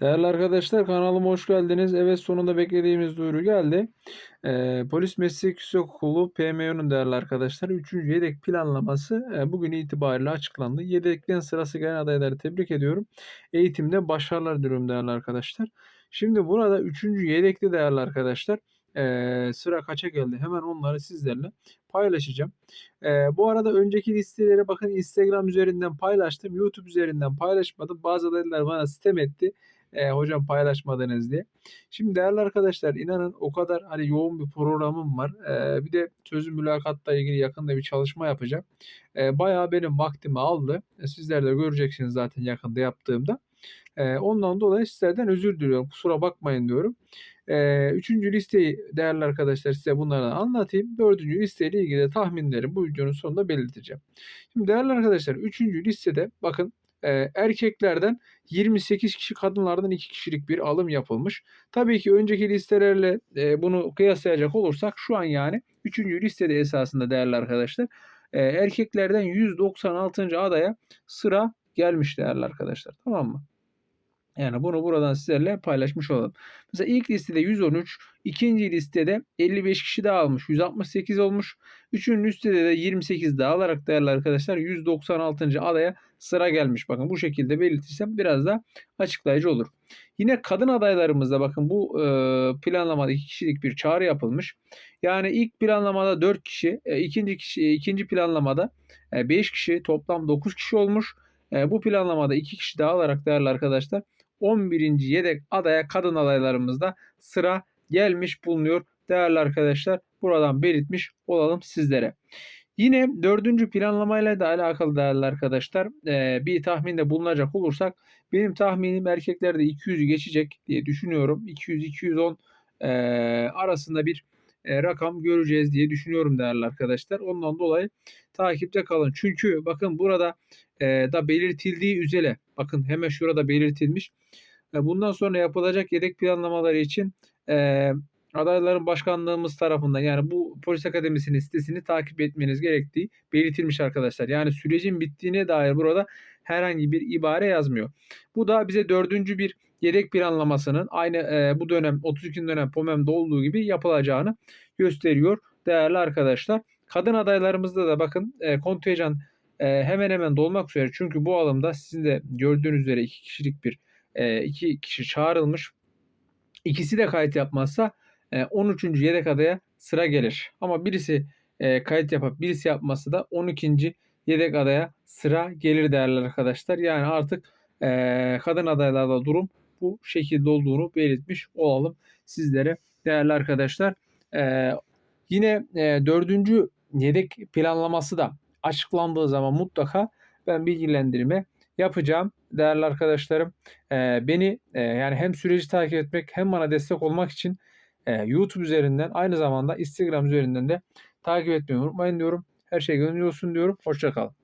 Değerli arkadaşlar kanalıma hoş geldiniz. Evet sonunda beklediğimiz duyuru geldi. Ee, Polis Meslek Yüksekokulu PMO'nun değerli arkadaşlar 3. yedek planlaması e, bugün itibariyle açıklandı. Yedekten sırası gelen adayları tebrik ediyorum. Eğitimde başarılar diliyorum değerli arkadaşlar. Şimdi burada 3. yedekte değerli arkadaşlar e, sıra kaça geldi? Hemen onları sizlerle paylaşacağım. E, bu arada önceki listeleri bakın Instagram üzerinden paylaştım. YouTube üzerinden paylaşmadım. Bazı adaylar bana sitem etti e, hocam paylaşmadınız diye. Şimdi değerli arkadaşlar inanın o kadar hani yoğun bir programım var. E, bir de sözlü mülakatla ilgili yakında bir çalışma yapacağım. E, bayağı benim vaktimi aldı. E, sizler de göreceksiniz zaten yakında yaptığımda. Ondan dolayı sizlerden özür diliyorum. Kusura bakmayın diyorum. Üçüncü listeyi değerli arkadaşlar size bunlardan anlatayım. Dördüncü listeyle ilgili de tahminleri bu videonun sonunda belirteceğim. Şimdi değerli arkadaşlar üçüncü listede bakın erkeklerden 28 kişi kadınlardan 2 kişilik bir alım yapılmış. Tabii ki önceki listelerle bunu kıyaslayacak olursak şu an yani 3. listede esasında değerli arkadaşlar erkeklerden 196. adaya sıra gelmiş değerli arkadaşlar. Tamam mı? Yani bunu buradan sizlerle paylaşmış olalım. Mesela ilk listede 113, ikinci listede 55 kişi daha almış. 168 olmuş. Üçüncü listede de 28 daha alarak değerli arkadaşlar 196. adaya sıra gelmiş. Bakın bu şekilde belirtirsem biraz da açıklayıcı olur. Yine kadın adaylarımızda bakın bu e, planlamada 2 kişilik bir çağrı yapılmış. Yani ilk planlamada 4 kişi, e, ikinci kişi ikinci planlamada 5 e, kişi, toplam 9 kişi olmuş. E, bu planlamada 2 kişi daha alarak değerli arkadaşlar 11. yedek adaya kadın adaylarımızda sıra gelmiş bulunuyor. Değerli arkadaşlar buradan belirtmiş olalım sizlere. Yine dördüncü planlamayla da alakalı değerli arkadaşlar e, bir tahminde bulunacak olursak benim tahminim erkeklerde 200'ü geçecek diye düşünüyorum. 200-210 e, arasında bir e, rakam göreceğiz diye düşünüyorum değerli arkadaşlar. Ondan dolayı takipte kalın. Çünkü bakın burada da belirtildiği üzere bakın hemen şurada belirtilmiş. E, bundan sonra yapılacak yedek planlamaları için e, adayların başkanlığımız tarafından yani bu polis akademisinin sitesini takip etmeniz gerektiği belirtilmiş arkadaşlar. Yani sürecin bittiğine dair burada herhangi bir ibare yazmıyor. Bu da bize dördüncü bir yedek planlamasının aynı e, bu dönem 32. dönem POMEM'de olduğu gibi yapılacağını gösteriyor değerli arkadaşlar. Kadın adaylarımızda da bakın e, kontenjan e, hemen hemen dolmak üzere. Çünkü bu alımda sizin de gördüğünüz üzere iki kişilik bir e, iki kişi çağrılmış. İkisi de kayıt yapmazsa e, 13. yedek adaya sıra gelir. Ama birisi e, kayıt yapıp birisi yapması da 12. yedek adaya sıra gelir değerli arkadaşlar. Yani artık e, kadın adaylarda durum bu şekilde olduğunu belirtmiş olalım sizlere değerli arkadaşlar. E, yine e, dördüncü yedek planlaması da açıklandığı zaman mutlaka ben bilgilendirme yapacağım değerli arkadaşlarım. E, beni e, yani hem süreci takip etmek hem bana destek olmak için e, YouTube üzerinden aynı zamanda Instagram üzerinden de takip etmeyi unutmayın diyorum. Her şey gönlünüzce olsun diyorum. Hoşçakalın.